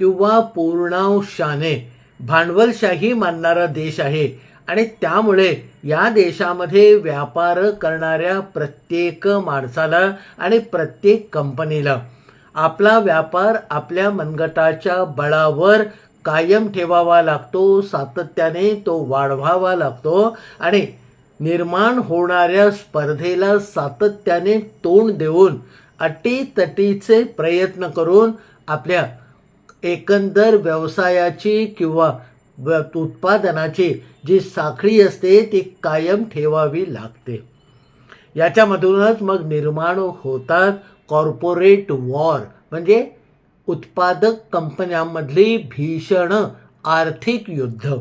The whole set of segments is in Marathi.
किंवा पूर्णांशाने. भांडवलशाही मानणारा देश आहे. आणि त्यामुळे या देशामध्ये व्यापार करणाऱ्या प्रत्येक माणसाला आणि प्रत्येक कंपनीला आपला व्यापार आपल्या मनगटाच्या बळावर कायम ठेवावा लागतो सातत्याने तो वाढवावा लागतो आणि निर्माण होणाऱ्या स्पर्धेला सातत्याने तोंड देऊन अटीतटीचे प्रयत्न करून आपल्या एकंदर व्यवसायाची किंवा व- उत्पादनाची जी साखळी असते ती कायम ठेवावी लागते. याच्यामधूनच मग निर्माण होतात कॉर्पोरेट वॉर म्हणजे उत्पादक कंपन्यांमधली भीषण आर्थिक युद्ध.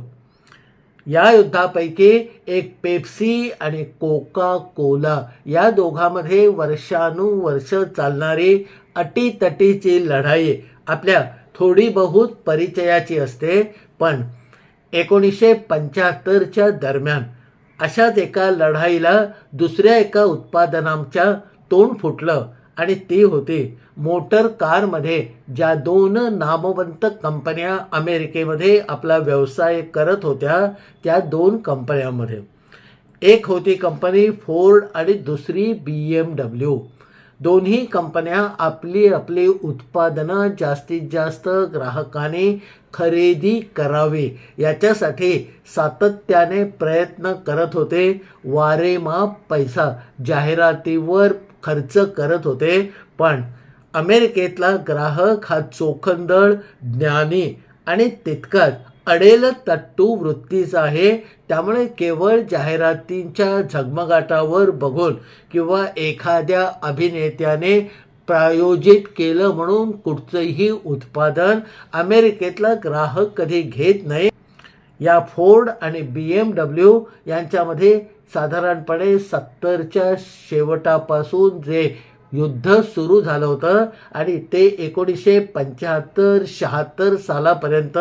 या युद्धापैकी एक पेप्सी आणि कोका कोला या दोघांमध्ये वर्षानुवर्ष चालणारी अटीतटीची लढाई आपल्या थोडी बहुत परिचयाची असते पण एकोणीसशे पंच्याहत्तरच्या दरम्यान अशाच एका लढाईला दुसऱ्या एका उत्पादनांच्या तोंड फुटलं आणि ती होती मोटर कारमध्ये ज्या दोन नामवंत कंपन्या अमेरिकेमध्ये आपला व्यवसाय करत होत्या त्या दोन कंपन्यांमध्ये. एक होती कंपनी फोर्ड आणि दुसरी बी एम डब्ल्यू. दोन्ही कंपन्या आपली आपली उत्पादनं जास्तीत जास्त ग्राहकाने खरेदी करावे. याच्यासाठी सातत्याने प्रयत्न करत होते. वारेमाप पैसा जाहिरातीवर खर्च करत होते. पण अमेरिकेतला ग्राहक हा चोखंदळ ज्ञानी आणि तितकाच. अडेल तट्टू वृत्तीचा आहे. त्यामुळे केवळ जाहिरातींच्या झगमगाटावर बघून किंवा एखाद्या अभिनेत्याने प्रायोजित केलं म्हणून कुठचंही उत्पादन अमेरिकेतला ग्राहक कधी घेत नाही. या फोर्ड आणि बी एम डब्ल्यू यांच्यामध्ये साधारणपणे सत्तरच्या शेवटापासून जे युद्ध सुरू झालं होतं आणि ते एकोणीसशे पंच्याहत्तर शहात्तर सालापर्यंत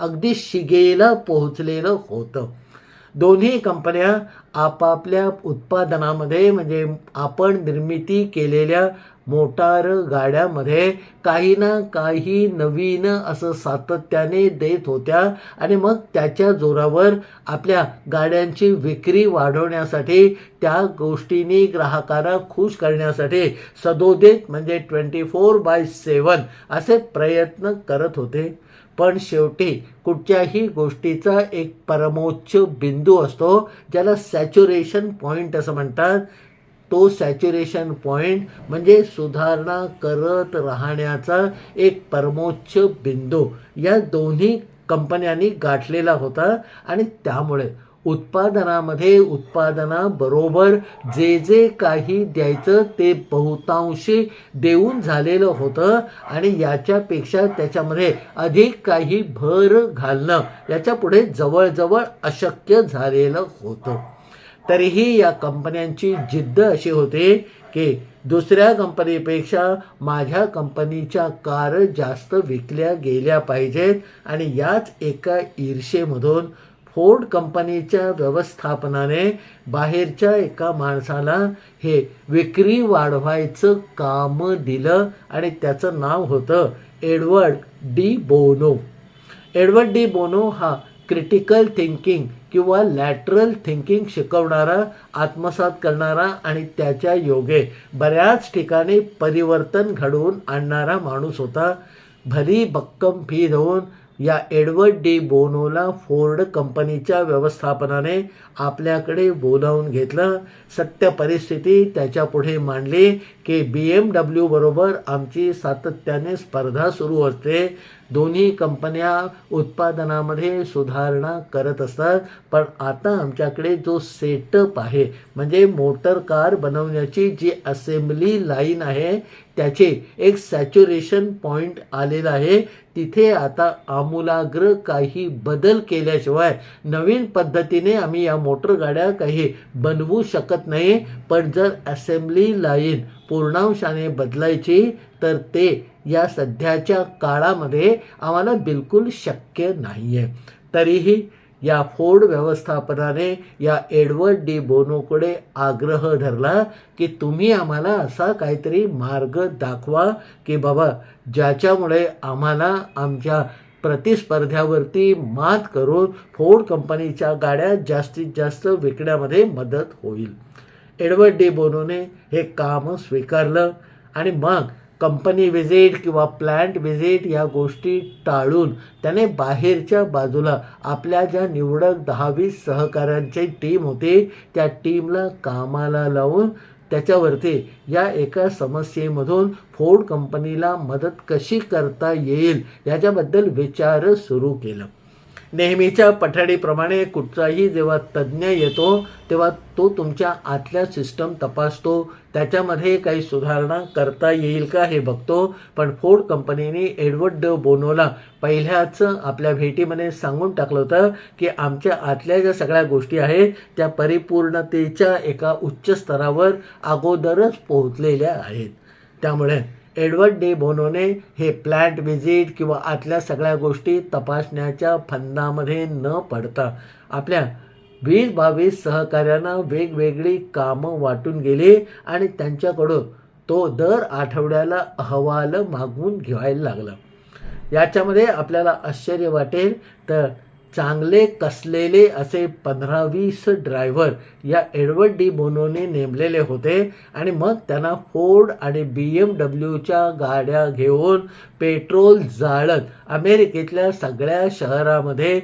अगदी शिगेला पोहोचलेलं होतं. दोन्ही कंपन्या आपापल्या उत्पादनामध्ये म्हणजे आपण निर्मिती केलेल्या मोटार गाड्यामध्ये काही ना काही नवीन असं सातत्याने देत होत्या. आणि मग त्याच्या जोरावर आपल्या गाड्यांची विक्री वाढवण्यासाठी त्या गोष्टींनी ग्राहकांना खुश करण्यासाठी सदोदित म्हणजे ट्वेंटी फोर बाय सेवन असे प्रयत्न करत होते. पण शेवटी कुठच्याही गोष्टीचा एक परमोच्च बिंदू असतो ज्याला सॅच्युरेशन पॉईंट असं म्हणतात. तो सॅच्युरेशन पॉईंट म्हणजे सुधारणा करत राहण्याचा एक परमोच्च बिंदू. या दोन्ही कंपन्यांनी गाठलेला होता आणि त्यामुळे उत्पादनामध्ये उत्पादनाबरोबर जे जे काही द्यायचं ते बहुतांशी देऊन झालेलं होतं आणि याच्यापेक्षा त्याच्यामध्ये अधिक काही भर घालणं याच्यापुढे जवळजवळ अशक्य झालेलं होतं. तरीही या कंपन्यांची जिद्द अशी होती की दुसऱ्या कंपनीपेक्षा माझ्या कंपनीच्या कार जास्त विकल्या गेल्या पाहिजेत आणि याच एका ईर्षेमधून फोर्ड कंपनीच्या व्यवस्थापनाने बाहेरच्या एका माणसाला हे विक्री वाढवायचं काम दिलं आणि त्याचं नाव होतं Edward de Bono. Edward de Bono हा क्रिटिकल थिंकिंग किंवा लॅटरल थिंकिंग शिकवणारा आत्मसात करणारा आणि त्याच्या योगे बऱ्याच ठिकाणी परिवर्तन घडवून आणणारा माणूस होता. भरी भक्कम फी देऊन या एडवर्ड डी बोनोला फोर्ड कंपनीच्या व्यवस्थापनाने आपल्याकडे बोलावून घेतलं. सत्य परिस्थिती त्याच्यापुढे मांडली की बी एम डब्ल्यू बरोबर आमची सातत्याने स्पर्धा सुरू असते. दोन्ही कंपन्या उत्पादनामध्ये सुधारणा करत असतात. पण आता आमच्याकडे जो सेटअप आहे म्हणजे मोटर कार बनवण्याची जी असेंब्ली लाईन आहे त्याचे एक सॅच्युरेशन पॉईंट आलेला आहे. तिथे आता आमूलाग्र काही बदल केल्याशिवाय नवीन पद्धतीने आम्ही या मोटर गाड्या काही बनवू शकत नाही. पण जर असेंब्ली लाईन पूर्णांशाने बदलायची तर ते या सध्याच्या काळामध्ये आम्हाला बिलकुल शक्य नाही आहे तरीही या फोर्ड व्यवस्थापनाने या एडवर्ड डी बोनोकडे आग्रह धरला की तुम्ही आम्हाला असा काहीतरी मार्ग दाखवा की बाबा ज्याच्यामुळे आम्हाला आमच्या प्रतिस्पर्ध्यावरती मात करून फोर्ड कंपनीच्या गाड्या जास्तीत जास्त विकण्यामध्ये मदत होईल. एडवर्ड डी बोनोने हे काम स्वीकारलं आणि मग कंपनी व्हिजिट किंवा प्लॅन्ट व्हिजिट या गोष्टी टाळून त्याने बाहेरच्या बाजूला आपल्या ज्या निवडक दहावीस सहकाऱ्यांची टीम होती त्या टीमला कामाला लावून त्याच्यावरती या एका समस्येमधून फोर्ड कंपनीला मदत कशी करता येईल याच्याबद्दल विचार सुरू केलं. नेहमीच्या पठडीप्रमाणे कुठचाही जेव्हा तज्ज्ञ येतो तेव्हा तो तुमच्या आतल्या सिस्टम तपासतो. त्याच्यामध्ये काही सुधारणा करता येईल का हे बघतो. पण फोर्ड कंपनीने एडवर्ड ड बोनोला पहिल्याच आपल्या भेटीमध्ये सांगून टाकलं होतं की आमच्या आतल्या ज्या सगळ्या गोष्टी आहेत त्या परिपूर्णतेच्या एका उच्च स्तरावर अगोदरच पोहोचलेल्या आहेत. त्यामुळे एडवर्ड डे बोनोने हे प्लॅट व्हिजिट किंवा आतल्या सगळ्या गोष्टी तपासण्याच्या फंदामध्ये न पडता आपल्या वीस बावीस सहकाऱ्यांना वेगवेगळी कामं वाटून गेली आणि त्यांच्याकडून तो दर आठवड्याला अहवाल मागवून घ्यायला लागला. याच्यामध्ये आपल्याला आश्चर्य वाटेल. तर चांगले कसलेले असे पंधरा वीस ड्रायव्हर या एडवर्ड डी बोनोने नेमलेले होते आणि मग त्यांना फोर्ड आणि बी एम डब्ल्यूच्या गाड्या घेऊन पेट्रोल जाळत अमेरिकेतल्या सगळ्या शहरामध्ये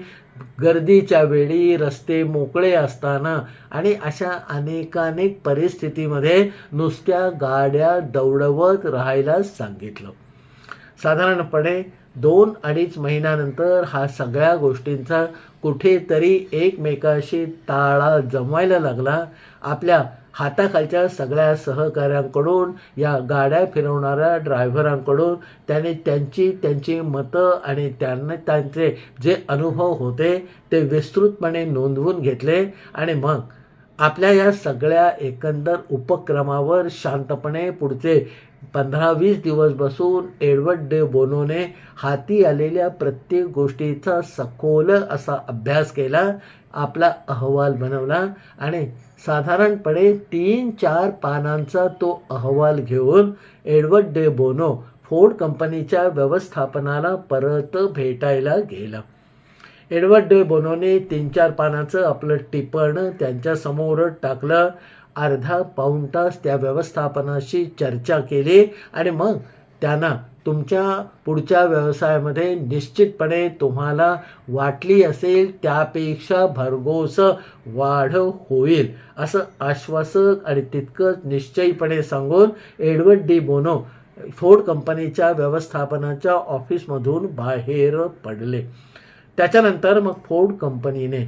गर्दीच्या वेळी रस्ते मोकळे असताना आणि अशा अनेकानेक परिस्थितीमध्ये नुसत्या गाड्या दौडवत राहायला सांगितलं. साधारणपणे दोन अडीच महिन्यानंतर हा सगळ्या गोष्टींचा कुठेतरी एकमेकाशी ताळा जमवायला लागला. आपल्या हाताखालच्या सगळ्या सहकाऱ्यांकडून या गाड्या फिरवणाऱ्या ड्रायव्हरांकडून त्याने त्यांची त्यांची मतं आणि त्यांना त्यांचे जे अनुभव होते ते विस्तृतपणे नोंदवून घेतले आणि मग आपल्या या सगळ्या एकंदर उपक्रमावर शांतपणे पुढचे पंधरा वीस दिवस बसून एडवर्ड डे बोनोने हाती आलेल्या प्रत्येक गोष्टीचा सखोल असा अभ्यास केला आपला अहवाल बनवला आणि साधारणपणे तीन चार पानांचा तो अहवाल घेऊन एडवर्ड डे बोनो फोर्ड कंपनीच्या व्यवस्थापनाला परत भेटायला गेला. एडवर्ड डे बोनोने तीन चार पानाचं आपलं टिपण त्यांच्यासमोर टाकलं. अर्धा पाऊण तास त्या व्यवस्थापनाशी चर्चा केली आणि मग त्यांना तुमच्या पुढच्या व्यवसायामध्ये निश्चितपणे तुम्हाला वाटली असेल त्यापेक्षा भरघोस वाढ होईल असं आश्वासक आणि तितकंच निश्चयपणे सांगून एडवर्ड डी बोनो फोर्ड कंपनीच्या व्यवस्थापनाच्या ऑफिसमधून बाहेर पडले. त्याच्यानंतर मग फोर्ड कंपनीने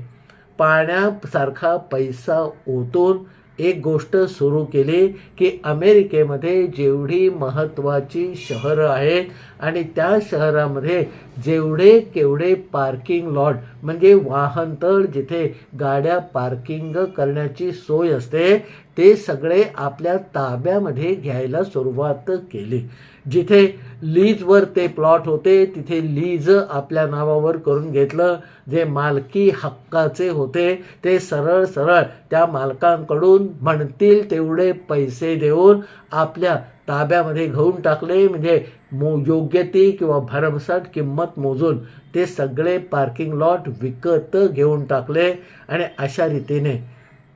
पाण्यासारखा पैसा ओतून एक गोष्ट सुरू केली की अमेरिकेमध्ये जेवढी महत्त्वाची शहरं आहेत आणि त्या शहरामध्ये जेवढे केवढे पार्किंग लॉट म्हणजे वाहनतळ जिथे गाड्या पार्किंग करण्याची सोय असते ते सगळे आपल्या ताब्यामध्ये घ्यायला सुरुवात केली. जिथे लीजवर ते प्लॉट होते तिथे लीज आपल्या नावावर करून घेतलं. जे मालकी हक्काचे होते ते सरळ सरळ त्या मालकांकडून म्हणतील तेवढे पैसे देऊन आपल्या ताब्यामध्ये घेऊन टाकले. म्हणजे मो योग्य ती किंवा भरमसाठ किंमत मोजून ते सगळे पार्किंग लॉट विकत घेऊन टाकले आणि अशा रीतीने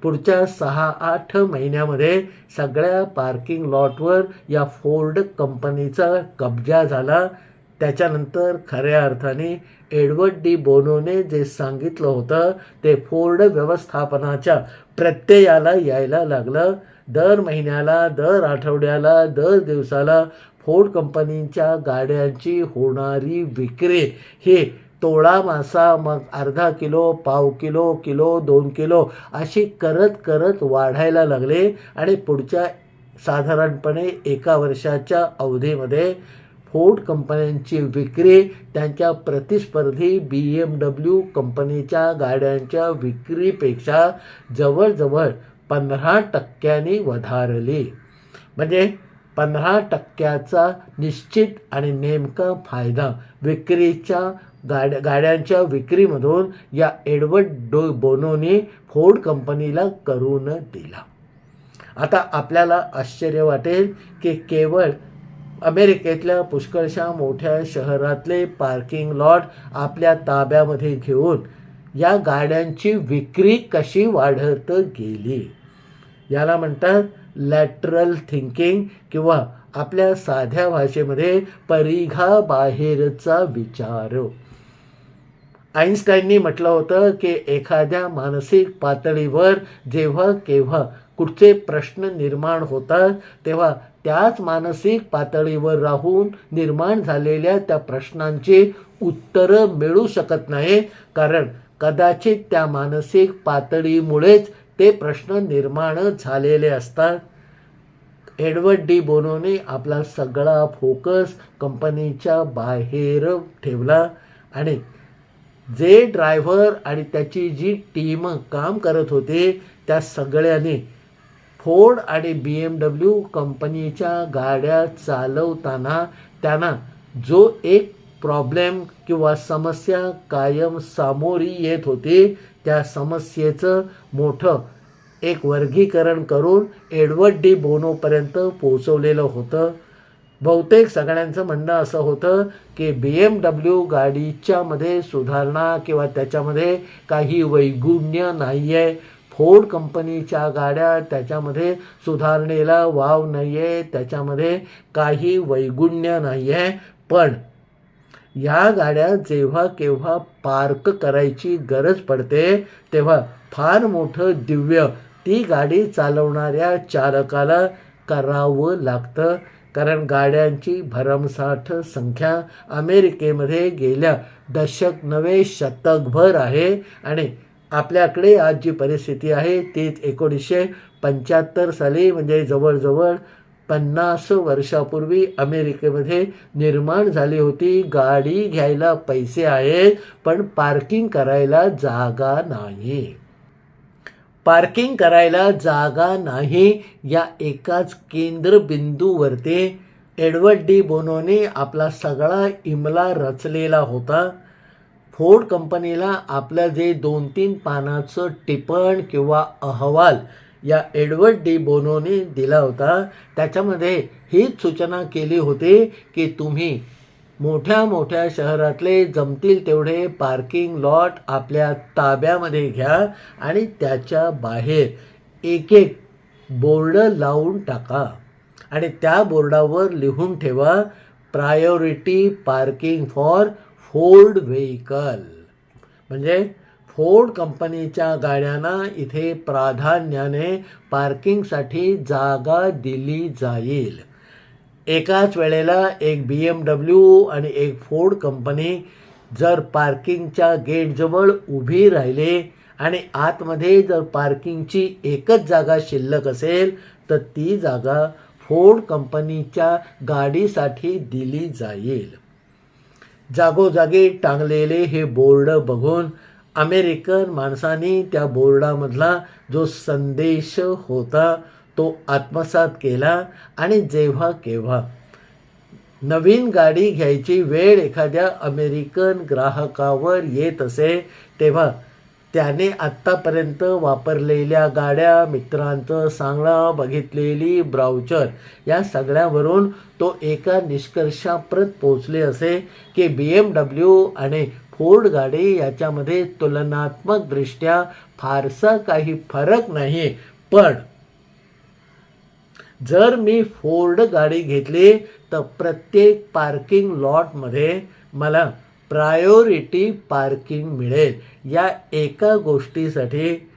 पुढच्या सहा आठ महिन्यामध्ये सगळ्या पार्किंग लॉटवर या फोर्ड कंपनीचा कब्जा झाला. त्याच्यानंतर खऱ्या अर्थाने एडवर्ड डी बोनोने जे सांगितलं होतं ते फोर्ड व्यवस्थापनाच्या प्रत्ययाला यायला लागलं. दर महिन्याला दर आठवड्याला दर दिवसाला फोर्ड कंपनीच्या गाड्यांची होणारी विक्री. हे तोळा मासा मग अर्धा किलो पाव किलो किलो दोन किलो अशी करत करत वाढायला लागले आणि पुढच्या साधारणपणे एका वर्षाच्या अवधीमध्ये फोर्ड कंपन्यांची विक्री त्यांच्या प्रतिस्पर्धी बी एम डब्ल्यू कंपनीच्या गाड्यांच्या विक्रीपेक्षा जवळजवळ पंधरा टक्क्यांनी वधारली. म्हणजे पंधरा टक्क्याचा निश्चित आणि नेमका फायदा विक्रीच्या गाड्या गाड्यांच्या विक्रीमधून या एडवर्ड डो बोनोने फोर्ड कंपनीला करून दिला. आता आपल्याला आश्चर्य वाटेल की केवळ अमेरिकेतल्या पुष्कळशा मोठ्या शहरातले पार्किंग लॉट आपल्या ताब्यामध्ये घेऊन या गाड्यांची विक्री कशी वाढत गेली? याला म्हणतात लॅटरल थिंकिंग किंवा आपल्या साध्या भाषेमध्ये परिघा बाहेरचा विचार. आईन्स्टाईननी म्हटलं होतं की एखाद्या मानसिक पातळीवर जेव्हा केव्हा कुठचे प्रश्न निर्माण होतात तेव्हा त्याच मानसिक पातळीवर राहून निर्माण झालेल्या त्या प्रश्नांची उत्तरं मिळू शकत नाही कारण कदाचित त्या मानसिक पातळीमुळेच ते प्रश्न निर्माण झालेले असतात. एडवर्ड डी बोनोने आपला सगळा फोकस कंपनीच्या बाहेर ठेवला आणि जे ड्रायव्हर आणि त्याची जी टीम काम करत होते त्या सगळ्यांनी फोर्ड आणि बी एम डब्ल्यू कंपनीच्या गाड्या चालवताना त्यांना जो एक प्रॉब्लेम किंवा समस्या कायम सामोरी येत होती त्या समस्येचं मोठं एक वर्गीकरण करून एडवर्ड डी बोनोपर्यंत पोचवलेलं होतं. बहुतेक सगळ्यांचं म्हणणं असं होतं की बी एम डब्ल्यू गाडीच्यामध्ये सुधारणा किंवा त्याच्यामध्ये काही वैगुण्य नाही आहे फोर्ड कंपनीच्या गाड्या त्याच्यामध्ये सुधारणेला वाव नाही आहे त्याच्यामध्ये काही वैगुण्य नाही आहे पण या गाड्या जेव्हा केव्हा पार्क करायची गरज पडते तेव्हा फार मोठं दिव्य ती गाडी चालवणाऱ्या चालकाला करावं लागतं. कारण गाड्यांची भरमसाठ संख्या अमेरिकेमध्ये गेल्या दशक नवे शतकभर आहे आणि आपल्याकडे आज जी परिस्थिती आहे तीच एकोणीसशे पंच्याहत्तर साली म्हणजे जवळजवळ पन्नास वर्षापूर्वी अमेरिकेमध्ये निर्माण झाली होती. गाडी घ्यायला पैसे आहेत पण पार्किंग करायला जागा नाही. पार्किंग करायला जागा नाही या एकाच केंद्रबिंदूवरती एडवर्ड डी बोनोने आपला सगळा इमला रचलेला होता. फोर्ड कंपनीला आपलं जे दोन तीन पानाचं टिपण किंवा अहवाल या एडवर्ड डी बोनोने दिला होता. त्याच्यामध्ये हीच सूचना केली होती की तुम्ही मोठ्या मोठ्या शहरातले जमतील तेवढे पार्किंग लॉट आपल्या ताब्यामध्ये घ्या आणि त्याच्या बाहेर एक एक बोर्ड लावून टाका आणि त्या बोर्डावर लिहून ठेवा priority parking for Ford vehicle म्हणजे फोर्ड कंपनीच्या गाड्यांना इथे प्राधान्याने पार्किंगसाठी जागा दिली जाईल. एकाच वेळेला एक बी एम डब्ल्यू आणि एक फोर्ड कंपनी जर पार्किंगच्या गेटजवळ उभी राहिले आणि आतमध्ये जर पार्किंगची एकच जागा शिल्लक असेल तर ती जागा फोर्ड कंपनीच्या गाडीसाठी दिली जाईल. जागोजागी टांगलेले हे बोर्ड बघून अमेरिकन माणसांनी त्या बोर्डामधला जो संदेश होता तो आत्मसात केला आणि जेव्हा केव्हा. नवीन गाडी घ्यायची वेळ एखाद्या अमेरिकन ग्राहकावर येत असे तेव्हा त्याने आत्तापर्यंत वापरलेल्या गाड्या मित्रांचं सांगणं बघितलेली ब्राउचर या सगळ्यावरून तो एका निष्कर्षाप्रत पोचले असे की बी एम डब्ल्यू आणि फोर्ड गाडी याच्यामध्ये तुलनात्मकदृष्ट्या फारसा काही फरक नाही. पण जर मी फोर्ड गाडी घेतली तर प्रत्येक पार्किंग लॉटमध्ये मला प्रायोरिटी पार्किंग मिळेल. या एका गोष्टीसाठी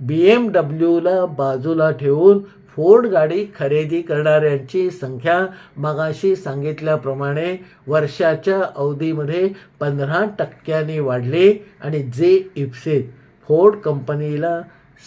बी एम डब्ल्यूला बाजूला ठेवून फोर्ड गाडी खरेदी करणाऱ्यांची संख्या मगाशी सांगितल्याप्रमाणे वर्षाच्या अवधीमध्ये पंधरा टक्क्यांनी वाढली आणि जे इप्सित फोर्ड कंपनीला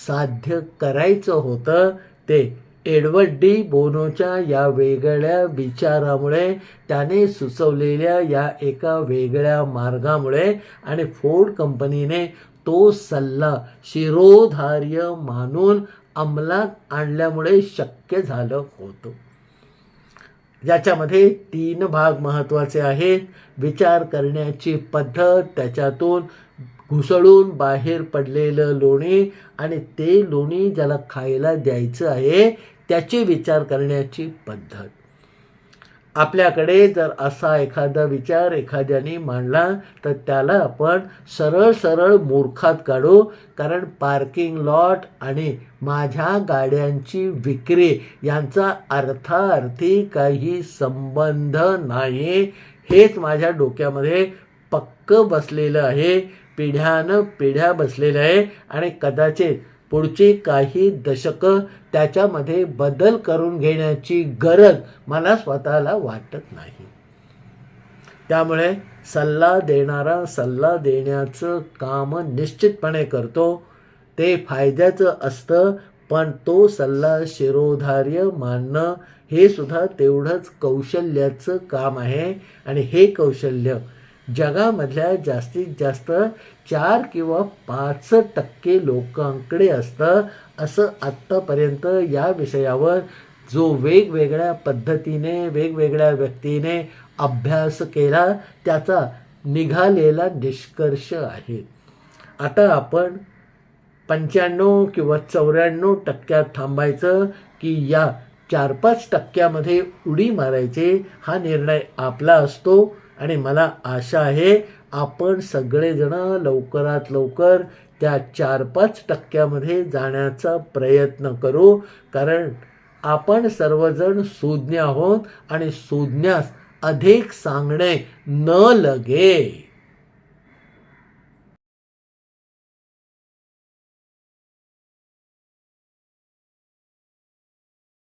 साध्य करायचं होतं ते एडवर्ड डी बोनोच्या या वेगळ्या विचारामुळे त्याने सुचवलेल्या या एका वेगळ्या मार्गामुळे आणि फोर्ड कंपनीने तो सल्ला शिरोधार्य मानून अंमलात आणल्यामुळे शक्य झालं होतं. ज्याच्यामध्ये तीन भाग महत्त्वाचे आहेत. विचार करण्याची पद्धत त्याच्यातून घुसळून बाहेर पडलेलं लोणी आणि ते लोणी ज्याला खायला द्यायचं आहे त्याची विचार करण्याची पद्धत. आपल्याकडे जर असा एखादा विचार एखाद्याने मांडला तर त्याला आपण सरळ सरळ मूर्खात काढू. कारण पार्किंग लॉट आणि माझ्या गाड्यांची विक्री यांचा अर्थार्थी काही संबंध नाही हेच माझ्या डोक्यामध्ये पक्क बसलेलं आहे. पिढ्यानं पिढ्या बसलेल्या आहे. आणि कदाचित पुढची काही दशकं त्याच्यामध्ये बदल करून घेण्याची गरज मला स्वतःला वाटत नाही. त्यामुळे सल्ला देणारा सल्ला देण्याचं काम निश्चितपणे करतो. ते फायद्याचं असतं पण तो सल्ला शिरोधार्य मानणं हे सुद्धा तेवढंच कौशल्याचं काम आहे. आणि हे कौशल्य जगामधल्या जास्तीत जास्त चार किंवा पाच टक्के लोकांकडे असतं असं आत्तापर्यंत या विषयावर जो वेगवेगळ्या पद्धतीने वेगवेगळ्या व्यक्तीने अभ्यास केला त्याचा निघालेला निष्कर्ष आहे. आता आपण पंच्याण्णव किंवा चौऱ्याण्णव टक्क्यात थांबायचं की या चार पाच टक्क्यामध्ये उडी मारायचे हा निर्णय आपला असतो. आणि मला आशा आहे आपण सगळेजणं लवकरात लवकर त्या चार पाच टक्क्यामध्ये जाण्याचा प्रयत्न करू. कारण आपण सर्वजण सुज्ञ आहोत आणि सुज्ञास अधिक सांगणे न लगे.